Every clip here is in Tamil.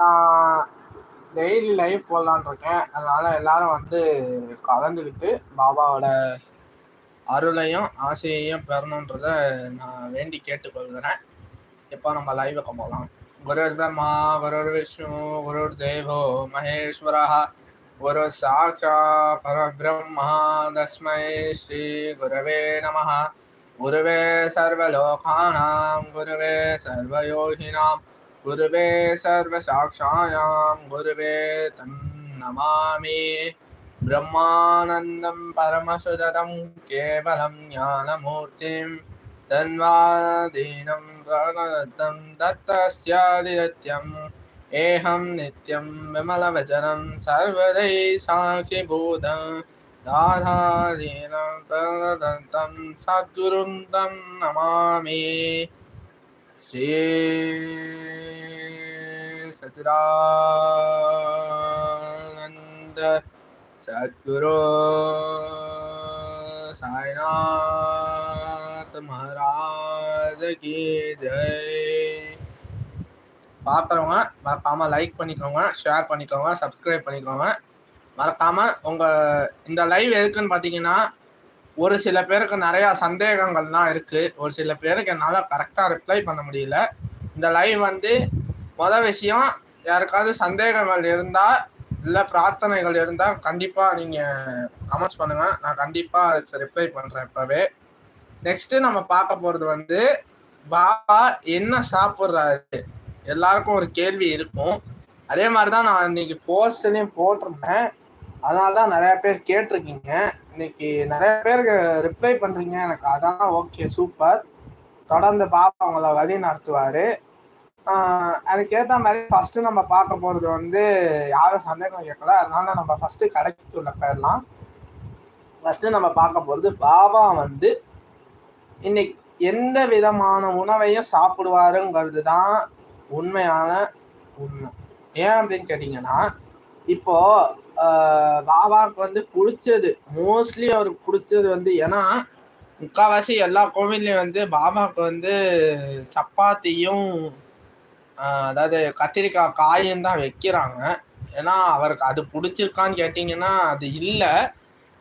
நான் டெய்லி லைவ் போடலான் இருக்கேன். அதனால எல்லாரும் வந்து கலந்துக்கிட்டு பாபாவோட அருளையும் ஆசையையும் பெறணுன்றத நான் வேண்டி கேட்டுக்கொள்கிறேன். இப்போ நம்ம லைவுக்கு போகலாம் குரு பிரம்மா குரு விஷ்ணு குரு தேவோ மகேஸ்வரா குரு சாட்சா பரபிரம்மா தஸ்மை ஸ்ரீ குருவே நம குருவே சர்வலோகானாம் குருவே சர்வயோகினாம் குருவே சர்வசாட்சாயாம் குருவே தம் நமாமி பிரம்மானந்தம் பரமசுதரம் கேவலம் ஞானமூர்த்திம் தன்வாதீனம் பிரகதத்தம் தத்தஸ்யாதிரத்யம் ஏகம் நித்யம் விமலவச்சனம் சர்வதை சாட்சிபூதம். ராதாதீனம் பிரகதத்தம் சத்குரும் தம் ஸ்ரீ சச்சிதானந்த சத்குரு சாய்நாத் மகாராஜ கி ஜெய் பார்க்குறவங்க மறக்காமல் லைக் பண்ணிக்கோங்க ஷேர் பண்ணிக்கோங்க சப்ஸ்கிரைப் பண்ணிக்கோங்க மறக்காமல் உங்கள் இந்த லைவ் எதுக்குன்னு பார்த்தீங்கன்னா ஒரு சில பேருக்கு நிறையா சந்தேகங்கள்லாம் இருக்குது ஒரு சில பேருக்கு என்னால் கரெக்டாக ரிப்ளை பண்ண முடியல. இந்த லைவ் வந்து மொதல் விஷயம் யாருக்காவது சந்தேகங்கள் இருந்தால் இல்லை பிரார்த்தனைகள் இருந்தால் கண்டிப்பாக நீங்கள் கமெண்ட்ஸ் பண்ணுங்கள் நான் கண்டிப்பாக அதுக்கு ரிப்ளை பண்ணுறேன் இப்போவே. நெக்ஸ்ட்டு நம்ம பார்க்க போகிறது வந்து பாபா என்ன சாப்பிட்றாரு? எல்லாருக்கும் ஒரு கேள்வி இருக்கும். அதே மாதிரி தான் நான் இன்னைக்கு போஸ்ட்லேயும் போட்டிருந்தேன். அதனால தான் நிறைய பேர் கேட்டிருக்கீங்க. இன்னைக்கு நிறைய பேருக்கு ரிப்ளை பண்ணுறீங்க எனக்கு அதான் ஓகே சூப்பர் தொடர்ந்து பாப்பா அவங்கள வழி நடத்துவார். அதுக்கேற்ற மாதிரி ஃபஸ்ட்டு நம்ம பார்க்க போகிறது வந்து யாரும் சந்தேகம் கேட்கல. அதனால நம்ம ஃபஸ்ட்டு கடைக்கு உள்ள போயிடலாம். ஃபஸ்ட்டு நம்ம பார்க்க போகிறது பாபா வந்து இன்னைக்கு எந்த விதமான உணவையும் சாப்பிடுவாருங்கிறது தான் உண்மையான உண்மை. ஏன் அப்படின்னு கேட்டிங்கன்னா இப்போது பாபாவுக்கு வந்து பிடிச்சது. மோஸ்ட்லி அவருக்கு பிடிச்சது வந்து ஏன்னா முக்கால்வாசி எல்லா கோவில்லையும் வந்து பாபாவுக்கு வந்து சப்பாத்தியும் அதாவது கத்திரிக்காய் காயும் தான் வைக்கிறாங்க. ஏன்னா அவருக்கு அது பிடிச்சிருக்கான்னு கேட்டிங்கன்னா அது இல்லை.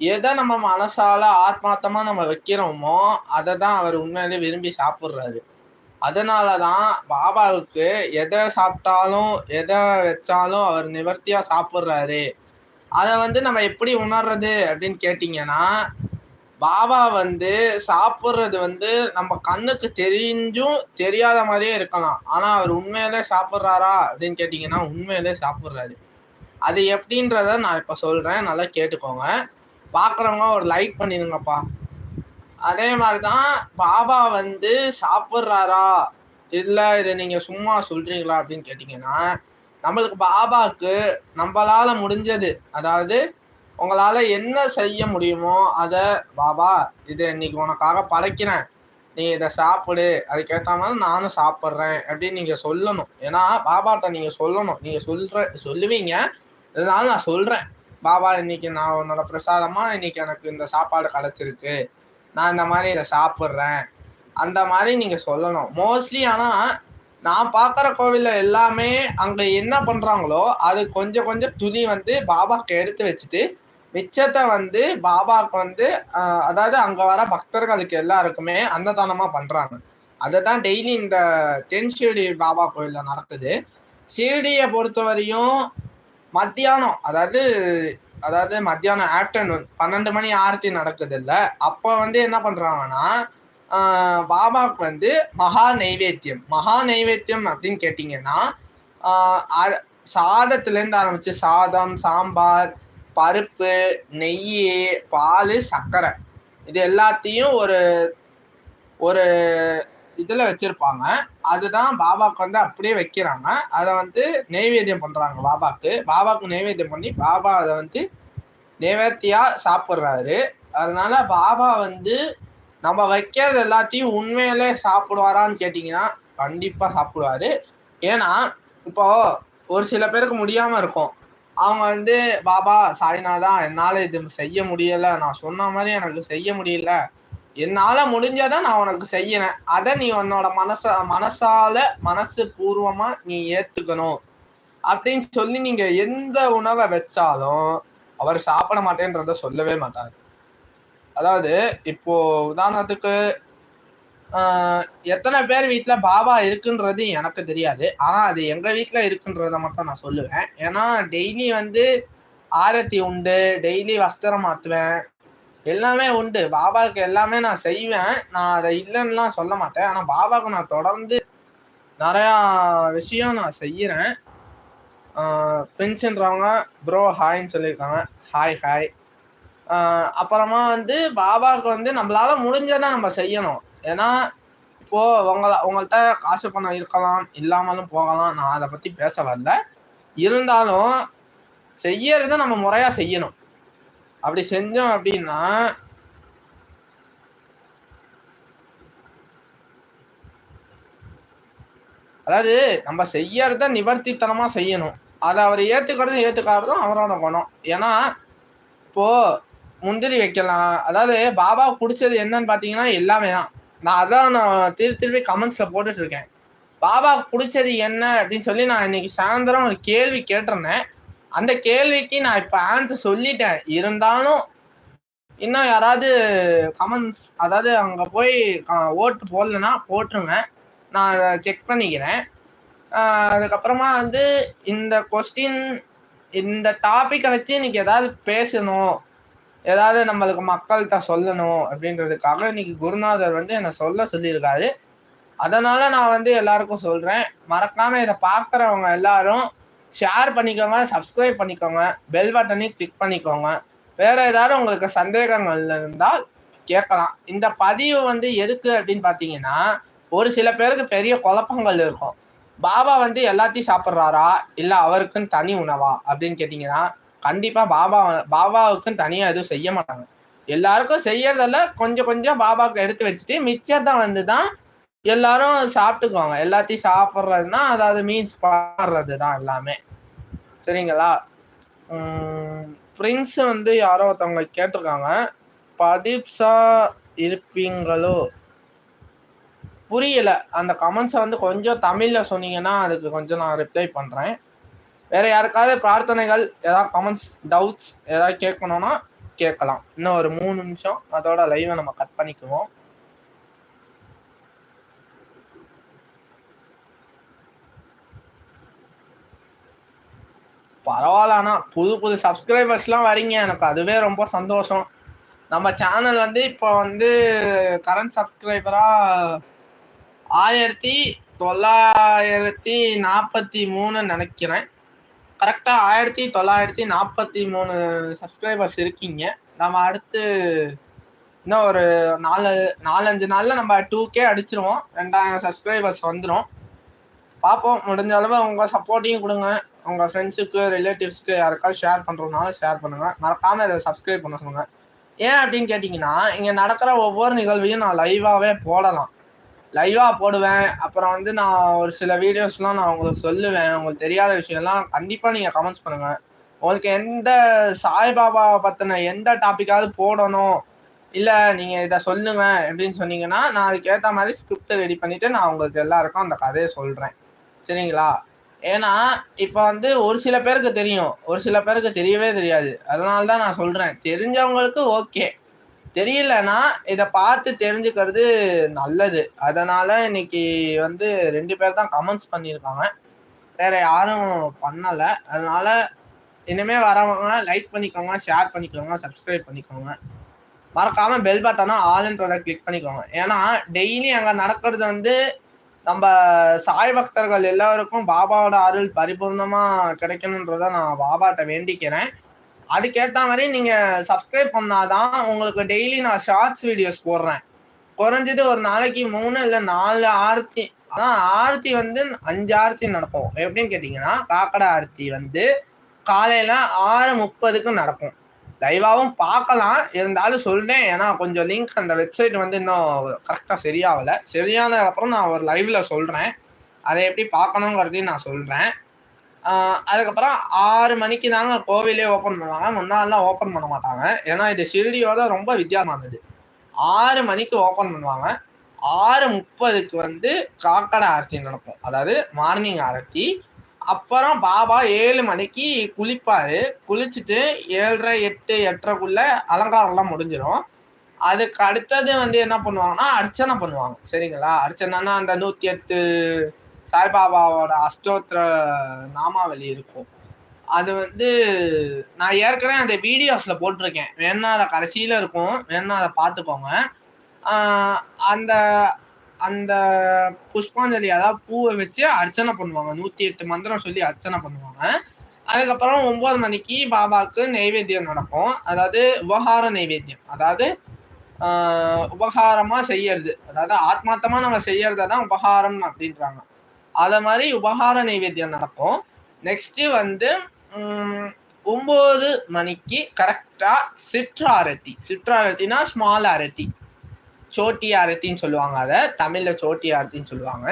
எதை நம்ம மனசால ஆத்மார்த்தமாக நம்ம வைக்கிறோமோ அதை தான் அவர் உண்மையிலே விரும்பி சாப்பிட்றாரு. அதனால தான் பாபாவுக்கு எதை சாப்பிட்டாலும் எதை வச்சாலும் அவர் நிவர்த்தியாக சாப்பிட்றாரு. அதை வந்து நம்ம எப்படி உணர்றது அப்படின்னு கேட்டிங்கன்னா பாபா வந்து சாப்பிட்றது வந்து நம்ம கண்ணுக்கு தெரிஞ்சும் தெரியாத மாதிரியே இருக்கலாம். ஆனால் அவர் உண்மையிலே சாப்பிட்றாரா அப்படின்னு கேட்டிங்கன்னா உண்மையிலே சாப்பிட்றாரு. அது எப்படின்றத நான் இப்போ சொல்கிறேன் நல்லா கேட்டுக்கோங்க. பார்க்குறவங்க ஒரு லைக் பண்ணிடுங்கப்பா. அதே மாதிரி தான் பாபா வந்து சாப்பிட்றாரா? இல்லை இதை நீங்கள் சும்மா சொல்கிறீங்களா அப்படின்னு கேட்டிங்கன்னா நம்மளுக்கு பாபாவுக்கு நம்மளால் முடிஞ்சது. அதாவது உங்களால் என்ன செய்ய முடியுமோ அதை பாபா இதை இன்னைக்கு உனக்காக படைக்கிறேன். நீ இதை சாப்பிடு. அதுக்கேற்ற மாதிரி நானும் சாப்பிட்றேன் அப்படின்னு நீங்கள் சொல்லணும். ஏன்னா பாபாட்ட நீங்கள் சொல்லணும். நீங்கள் சொல்கிற சொல்லுவீங்க. இதனால நான் சொல்கிறேன் பாபா இன்னைக்கு நான் உன்னோட பிரசாதமாக இன்னைக்கு எனக்கு இந்த சாப்பாடு கிடச்சிருக்கு. நான் இந்த மாதிரி இதை சாப்பிட்றேன். அந்த மாதிரி நீங்கள் சொல்லணும். மோஸ்ட்லி ஆனால் நான் பார்க்குற கோவிலில் எல்லாமே அங்கே என்ன பண்ணுறாங்களோ அது கொஞ்சம் கொஞ்சம் துணி வந்து பாபாக்கு எடுத்து வச்சுட்டு மிச்சத்தை வந்து பாபாவுக்கு வந்து அதாவது அங்கே வர பக்தர்களுக்கு எல்லாருக்குமே அன்னதானமாக பண்ணுறாங்க அதை தான் டெய்லி இந்த தென் ஷீரடி பாபா கோயிலில் நடக்குது. ஷிரடியை பொறுத்தவரையும் மத்தியானம் அதாவது அதாவது மத்தியானம் ஆஃப்டர்நூன் பன்னெண்டு மணி ஆரத்தி நடக்குது இல்லை அப்போ வந்து என்ன பண்ணுறாங்கன்னா பாபாவுக்கு வந்து மகா நைவேத்தியம் மகா நைவேத்தியம் அப்படின்னு கேட்டிங்கன்னா சாதத்துலேருந்து ஆரம்பித்து சாதம் சாம்பார் பருப்பு நெய் பால் சர்க்கரை. இது எல்லாத்தையும் ஒரு ஒரு இதில் வச்சுருப்பாங்க. அதுதான் பாபாவுக்கு வந்து அப்படியே வைக்கிறாங்க. அதை வந்து நெய்வேத்தியம் பண்ணுறாங்க பாபாவுக்கு பாபாவுக்கு நெய்வேத்தியம் பண்ணி பாபா அதை வந்து நைவேத்தியாக சாப்பிட்றாரு. அதனால் பாபா வந்து நம்ம வைக்கிறது எல்லாத்தையும் உண்மையிலே சாப்பிடுவாரான்னு கேட்டிங்கன்னா கண்டிப்பாக சாப்பிடுவாரு. ஏன்னா இப்போ ஒரு சில பேருக்கு முடியாமல் இருக்கும். அவங்க வந்து பாபா சாய்நாதா என்னால் இது செய்ய முடியலை. நான் சொன்ன மாதிரி எனக்கு செய்ய முடியல. என்னால் முடிஞ்சதை நான் உனக்கு செய்யறேன். அதை நீ உன்னோட மனச மனசால மனசு பூர்வமாக நீ ஏற்றுக்கணும் அப்படின்னு சொல்லி நீங்கள் எந்த உணவை வச்சாலும் அவர் சாப்பிட மாட்டேன்றத சொல்லவே மாட்டார். அதாவது இப்போ உதாரணத்துக்கு எத்தனை பேர் வீட்டில் பாபா இருக்குன்றது எனக்கு தெரியாது. ஆனால் அது எங்கள் வீட்டில் இருக்குன்றத மட்டும் நான் சொல்லுவேன். ஏன்னா டெய்லி வந்து ஆரத்தி உண்டு டெய்லி வஸ்திரம் மாற்றுவேன் எல்லாமே உண்டு. பாபாவுக்கு எல்லாமே நான் செய்வேன். நான் அதை இல்லைன்னுலாம் சொல்ல மாட்டேன். ஆனால் பாபாவுக்கு நான் தொடர்ந்து நிறையா விஷயம் நான் செய்கிறேன் பிரின்ஸுன்றவங்க ப்ரோ ஹாய்ன்னு சொல்லியிருக்காங்க. ஹாய் ஹாய் அப்புறமா வந்து பாபாவுக்கு வந்து நம்மளால முடிஞ்சதை நம்ம செய்யணும். ஏன்னா இப்போ உங்களை உங்கள்கிட்ட காசு பணம் இருக்கலாம் இல்லாமலும் போகலாம். நான் அதை பத்தி பேச வரல. இருந்தாலும் செய்யறத நம்ம முறையா செய்யணும். அப்படி செஞ்சோம் அப்படின்னா அதாவது நம்ம செய்யறத நிவர்த்தித்தனமா செய்யணும். அதை அவர் ஏத்துக்கிறதும் ஏத்துக்காததும் அவரோட குணம். ஏன்னா இப்போ முந்திரி வைக்கலாம். அதாவது பாபா பிடிச்சது என்னன்னு பார்த்தீங்கன்னா எல்லாமே தான். நான் அதான் நான் திரு திருப்பி கமெண்ட்ஸில் போட்டுட்டு இருக்கேன். பாபா பிடிச்சது என்ன அப்படின்னு சொல்லி நான் இன்னைக்கு சாயந்தரம் ஒரு கேள்வி கேட்டிருந்தேன். அந்த கேள்விக்கு நான் இப்போ ஆன்சர் சொல்லிட்டேன். இருந்தாலும் இன்னும் யாராவது கமெண்ட்ஸ் அதாவது அங்கே போய் ஓட்டு போடலன்னா போட்டுருங்க. நான் அதை செக் பண்ணிக்கிறேன். அதுக்கப்புறமா வந்து இந்த கொஸ்டின் இந்த டாப்பிக்கை வச்சு இன்னைக்கு ஏதாவது பேசணும். ஏதாவது நம்மளுக்கு மக்கள்கிட்ட சொல்லணும் அப்படின்றதுக்காக இன்னைக்கு குருநாதர் வந்து என்னை சொல்ல சொல்லியிருக்காரு. அதனால நான் வந்து எல்லாருக்கும் சொல்கிறேன் மறக்காமல் இதை பார்க்குறவங்க எல்லாரும் ஷேர் பண்ணிக்கோங்க சப்ஸ்கிரைப் பண்ணிக்கோங்க பெல் பட்டனையும் கிளிக் பண்ணிக்கோங்க. வேற ஏதாவது உங்களுக்கு சந்தேகங்கள் இருந்தால் கேட்கலாம். இந்த பதிவு வந்து எதுக்கு அப்படின்னு பார்த்தீங்கன்னா ஒரு சில பேருக்கு பெரிய குழப்பங்கள் இருக்கும். பாபா வந்து எல்லாத்தையும் சாப்பிட்றாரா? இல்லை அவருக்குன்னு தனி உணவா? அப்படின்னு கேட்டிங்கன்னா கண்டிப்பாக பாபா பாபாவுக்குன்னு தனியாக எதுவும் செய்ய மாட்டாங்க. எல்லாருக்கும் செய்யறதில்ல கொஞ்சம் கொஞ்சம் பாபாவுக்கு எடுத்து வச்சுட்டு மிச்சத்தை வந்து தான் எல்லாரும் சாப்பிட்டுக்குவாங்க. எல்லாத்தையும் சாப்பிட்றதுனா அதாவது மீன்ஸ் பாடுறது தான் எல்லாமே. சரிங்களா? பிரின்ஸ் வந்து யாரோ ஒருத்தவங்க கேட்டிருக்காங்க. பதிப்ஸா இருப்பீங்களோ? புரியல. அந்த கமெண்ட்ஸை வந்து கொஞ்சம் தமிழில் சொன்னீங்கன்னா அதுக்கு கொஞ்சம் நான் ரிப்ளை பண்ணுறேன் வேற யாருக்காவது பிரார்த்தனைகள் ஏதாவது கமெண்ட்ஸ் டவுட்ஸ் ஏதாவது கேட்கணும்னா கேட்கலாம். இன்னும் ஒரு மூணு நிமிஷம் அதோட லைவை நம்ம கட் பண்ணிக்குவோம். பரவாயில்ல புது புது சப்ஸ்கிரைபர்ஸ்லாம் வரீங்க எனக்கு அதுவே ரொம்ப சந்தோஷம். நம்ம சேனல் வந்து இப்போ வந்து கரண்ட் சப்ஸ்கிரைபராக ஆயிரத்தி தொள்ளாயிரத்தி நாற்பத்தி மூணு நினைக்கிறேன். கரெக்டாக ஆயிரத்தி தொள்ளாயிரத்தி நாற்பத்தி மூணு சப்ஸ்கிரைபர்ஸ் இருக்கீங்க. நம்ம அடுத்து இன்னும் ஒரு நாலு நாலஞ்சு நாளில் நம்ம டூ கே அடிச்சிருவோம். ரெண்டாயிரம் சப்ஸ்கிரைபர்ஸ் வந்துடும் பார்ப்போம். முடிஞ்ச அளவு உங்கள் சப்போர்ட்டையும் கொடுங்க. உங்கள் ஃப்ரெண்ட்ஸுக்கு ரிலேட்டிவ்ஸ்க்கு யாருக்காவது ஷேர் பண்ணுறதுனாலும் ஷேர் பண்ணுங்கள் மறக்காமல் இதை சப்ஸ்கிரைப் பண்ண சொல்லுங்கள் ஏன் அப்படின்னு கேட்டிங்கன்னா இங்கே நடக்கிற ஒவ்வொரு நிகழ்வையும் நான் லைவாகவே போடலாம். லைவாக போடுவேன். அப்புறம் வந்து நான் ஒரு சில வீடியோஸ்லாம் நான் உங்களுக்கு சொல்லுவேன். உங்களுக்கு தெரியாத விஷயம்லாம் கண்டிப்பாக நீங்கள் கமெண்ட்ஸ் பண்ணுங்கள் உங்களுக்கு எந்த சாய்பாபாவை பற்றின எந்த டாப்பிக்காவது போடணும் இல்லை நீங்கள் இதை சொல்லுங்க அப்படின்னு சொன்னீங்கன்னா நான் அதுக்கேற்ற மாதிரி ஸ்கிரிப்ட் ரெடி பண்ணிவிட்டு நான் உங்களுக்கு எல்லாருக்கும் அந்த கதையை சொல்கிறேன் சரிங்களா? ஏன்னா இப்போ வந்து ஒரு சில பேருக்கு தெரியும். ஒரு சில பேருக்கு தெரியவே தெரியாது. அதனால தான் நான் சொல்கிறேன் தெரிஞ்சவங்களுக்கு ஓகே தெரியலன்னா இதை பார்த்து தெரிஞ்சுக்கிறது நல்லது. அதனால இன்னைக்கு வந்து ரெண்டு பேர் தான் கமெண்ட்ஸ் பண்ணியிருக்காங்க. வேற யாரும் பண்ணலை. அதனால இனிமே வரவங்க லைக் பண்ணிக்கோங்க ஷேர் பண்ணிக்கோங்க சப்ஸ்கிரைப் பண்ணிக்கோங்க. மறக்காம பெல் பட்டனா ஆல்ன்றதை கிளிக் பண்ணிக்கோங்க. ஏன்னா டெய்லி அங்கே நடக்கிறது வந்து நம்ம சாய் பக்தர்கள் எல்லாருக்கும் பாபாவோட அருள் பரிபூர்ணமாக கிடைக்கணுன்றதை நான் பாபாட்ட வேண்டிக்கிறேன். அதுக்கேற்ற மாதிரி நீங்கள் சப்ஸ்கிரைப் பண்ணாதான் உங்களுக்கு டெய்லி நான் ஷார்ட்ஸ் வீடியோஸ் போடுறேன். குறைஞ்சது ஒரு நாளைக்கு மூணு இல்லை நாலு ஆர்த்தி ஆனால் ஆர்த்தி வந்து அஞ்சு ஆர்த்தி நடக்கும். எப்படின்னு கேட்டிங்கன்னா காக்கடை ஆர்த்தி வந்து காலையில் ஆறு முப்பதுக்கு நடக்கும். லைவாவும் பார்க்கலாம் இருந்தாலும் சொல்கிறேன் ஏன்னா கொஞ்சம் லிங்க் அந்த வெப்சைட் வந்து இன்னும் கரெக்டாக சரியாகலை. சரியானதுக்கப்புறம் நான் ஒரு லைவில் சொல்கிறேன் அதை எப்படி பார்க்கணுங்கிறதையும் நான் சொல்கிறேன் அதுக்கப்புறம் ஆறு மணிக்கு தாங்க கோவிலே ஓப்பன் பண்ணுவாங்க. முன்னாடிலாம் ஓப்பன் பண்ண மாட்டாங்க. ஏன்னா இது ஷிரடியோட ரொம்ப வித்தியாசமானது ஆறு மணிக்கு ஓப்பன் பண்ணுவாங்க. ஆறு முப்பதுக்கு வந்து காக்கடை ஆரத்தி நடக்கும். அதாவது மார்னிங் ஆரத்தி. அப்புறம் பாபா ஏழு மணிக்கு குளிப்பாரு. குளிச்சுட்டு ஏழரை எட்டு எட்டரைக்குள்ள அலங்காரம்லாம் முடிஞ்சிடும் அதுக்கு அடுத்தது வந்து என்ன பண்ணுவாங்கன்னா அர்ச்சனை பண்ணுவாங்க. சரிங்களா? அர்ச்சனைன்னா அந்த நூற்றி எட்டு சாய்பாபாவோட அஷ்டோத்திர நாமாவளி இருக்கும். அது வந்து நான் ஏற்கனவே அந்த வீடியோஸில் போட்டிருக்கேன். வேணா அதை கடைசியில் இருக்கும். வேணா அதை பார்த்துக்கோங்க. அந்த அந்த புஷ்பாஞ்சலி அதாவது பூவை வச்சு அர்ச்சனை பண்ணுவாங்க. நூற்றி எட்டு மந்திரம் சொல்லி அர்ச்சனை பண்ணுவாங்க. அதுக்கப்புறம் ஒம்பது மணிக்கு பாபாவுக்கு நைவேத்தியம் நடக்கும். அதாவது உபகார நைவேத்தியம். அதாவது உபகாரமாக செய்யறது. அதாவது ஆத்மார்த்தமாக நம்ம செய்யறத தான் உபகாரம் அப்படின்றாங்க. அதை மாதிரி உபகார நைவேத்தியம் நடக்கும். நெக்ஸ்ட்டு வந்து ஒம்பது மணிக்கு கரெக்டாக சிற்றாரத்தி சிற்றாரத்தினா ஸ்மால் அரத்தி சோட்டி அரத்தின்னு சொல்லுவாங்க அதை. தமிழில் சோட்டி அரத்தின்னு சொல்லுவாங்க.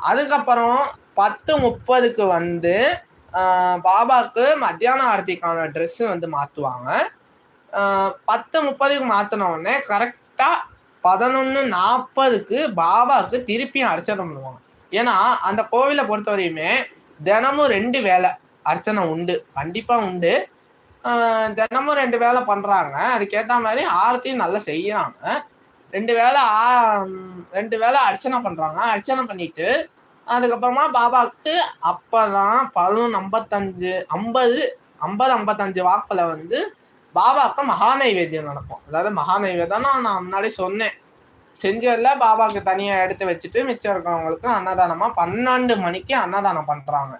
அதுக்கப்புறம் பத்து முப்பதுக்கு வந்து பாபாவுக்கு மத்தியான ஆரத்திக்கான ட்ரெஸ் வந்து மாற்றுவாங்க பத்து முப்பதுக்கு மாற்றின உடனே கரெக்டாக பதினொன்று நாற்பதுக்கு பாபாவுக்கு திருப்பியும் அர்ச்சனை பண்ணுவாங்க. ஏன்னா அந்த கோவிலை பொறுத்தவரையுமே தினமும் ரெண்டு வேலை அர்ச்சனை உண்டு. கண்டிப்பாக உண்டு. தினமும் ரெண்டு வேலை பண்ணுறாங்க அதுக்கேற்ற மாதிரி ஆரத்தியும் நல்லா செய்கிறாங்க ரெண்டு வேலை ஆ- ரெண்டு வேலை அர்ச்சனை பண்ணுறாங்க அர்ச்சனை பண்ணிட்டு அதுக்கப்புறமா பாபாவுக்கு அப்போ தான் பதினொன்று ஐம்பத்தஞ்சு ஐம்பது ஐம்பது ஐம்பத்தஞ்சு வாக்கில் வந்து பாபாவுக்கு மகா நைவேத்தியம் நடக்கும். அதாவது மகா நைவேத்தியம்னா நான் முன்னாடி சொன்னேன். செஞ்சதில் பாபாவுக்கு தனியாக எடுத்து வச்சுட்டு மிச்சம் இருக்கிறவங்களுக்கு அன்னதானமாக பன்னெண்டு மணிக்கு அன்னதானம் பண்ணுறாங்க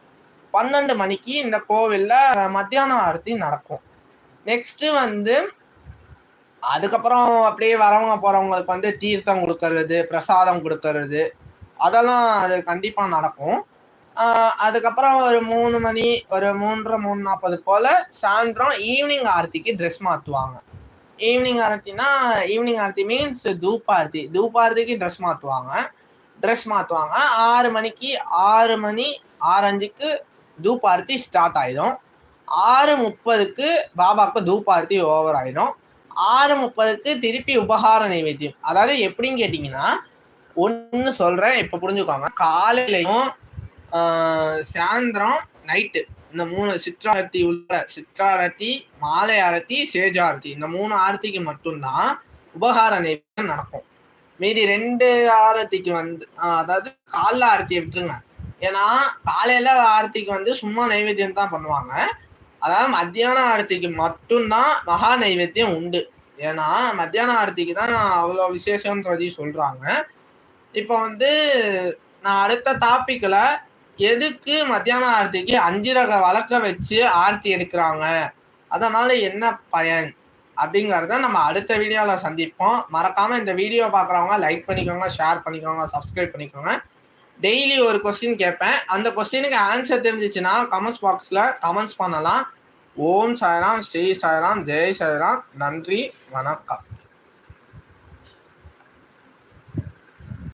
பன்னெண்டு மணிக்கு இந்த கோவிலில் மத்தியானம் ஆரத்தி நடக்கும். நெக்ஸ்ட்டு வந்து அதுக்கப்புறம் அப்படியே வரவங்க போகிறவங்களுக்கு வந்து தீர்த்தம் கொடுக்கறது பிரசாதம் கொடுக்கறது அதெல்லாம் அது கண்டிப்பாக நடக்கும். அதுக்கப்புறம் ஒரு மூணு மணி ஒரு மூன்றரை மூணு நாற்பது போல் சாயந்தரம் ஈவினிங் ஆரத்திக்கு ட்ரெஸ் மாற்றுவாங்க ஈவினிங் ஆரத்தினா ஈவினிங் ஆரத்தி மீன்ஸ் தூப்பார்த்தி. தூப்பார்த்திக்கு ட்ரெஸ் மாற்றுவாங்க ட்ரெஸ் மாற்றுவாங்க ஆறு மணிக்கு ஆறு மணி ஆரஞ்சுக்கு தூப்பார்த்தி ஸ்டார்ட் ஆயிடும். ஆறு முப்பதுக்கு பாபாவுக்கு தூப்பார்த்தி ஓவர் ஆகிடும் ஆறு முப்பதுக்கு திருப்பி உபகார நைவேத்தியம். அதாவது எப்படின்னு கேட்டிங்கன்னா ஒன்று சொல்கிறேன் இப்போ புரிஞ்சுக்கோங்க. காலையிலையும் சாயந்தரம் நைட்டு இந்த மூணு சிற்றாரத்தி உள்ள சிற்றாரத்தி மாலை ஆரத்தி சேஜ் ஆரத்தி. இந்த மூணு ஆரத்திக்கு மட்டும்தான் உபகார நைவேத்தியம் நடக்கும். மீதி ரெண்டு ஆரத்திக்கு வந்து அதாவது காலைல ஆரத்தியை விட்டுருங்க. ஏன்னா காலையில ஆரத்திக்கு வந்து சும்மா நைவேத்தியம் தான் பண்ணுவாங்க. அதாவது மத்தியான ஆரத்திக்கு மட்டும்தான் மகா நைவேத்தியம் உண்டு. ஏன்னா மத்தியான ஆரத்திக்கு தான் அவ்வளோ விசேஷன்றதையும் சொல்கிறாங்க இப்போ வந்து நான் அடுத்த டாப்பிக்கில் எதுக்கு மத்தியான ஆர்த்திக்கு அஞ்சு ரக வழக்க வச்சு ஆர்த்தி எடுக்கிறாங்க? அதனால என்ன பயன்? அப்படிங்கிறத நம்ம அடுத்த வீடியோவில் சந்திப்போம். மறக்காம இந்த வீடியோ பார்க்குறவங்க லைக் பண்ணிக்கோங்க ஷேர் பண்ணிக்கோங்க சப்ஸ்கிரைப் பண்ணிக்கோங்க. டெய்லி ஒரு கொஸ்டின் கேட்பேன். அந்த கொஸ்டினுக்கு ஆன்சர் தெரிஞ்சிச்சுன்னா கமெண்ட்ஸ் பாக்ஸில் கமெண்ட்ஸ் பண்ணலாம். ஓம் சாய்ராம் ஸ்ரீ சாய்ராம் ஜெய் சாய்ராம். நன்றி வணக்கம்.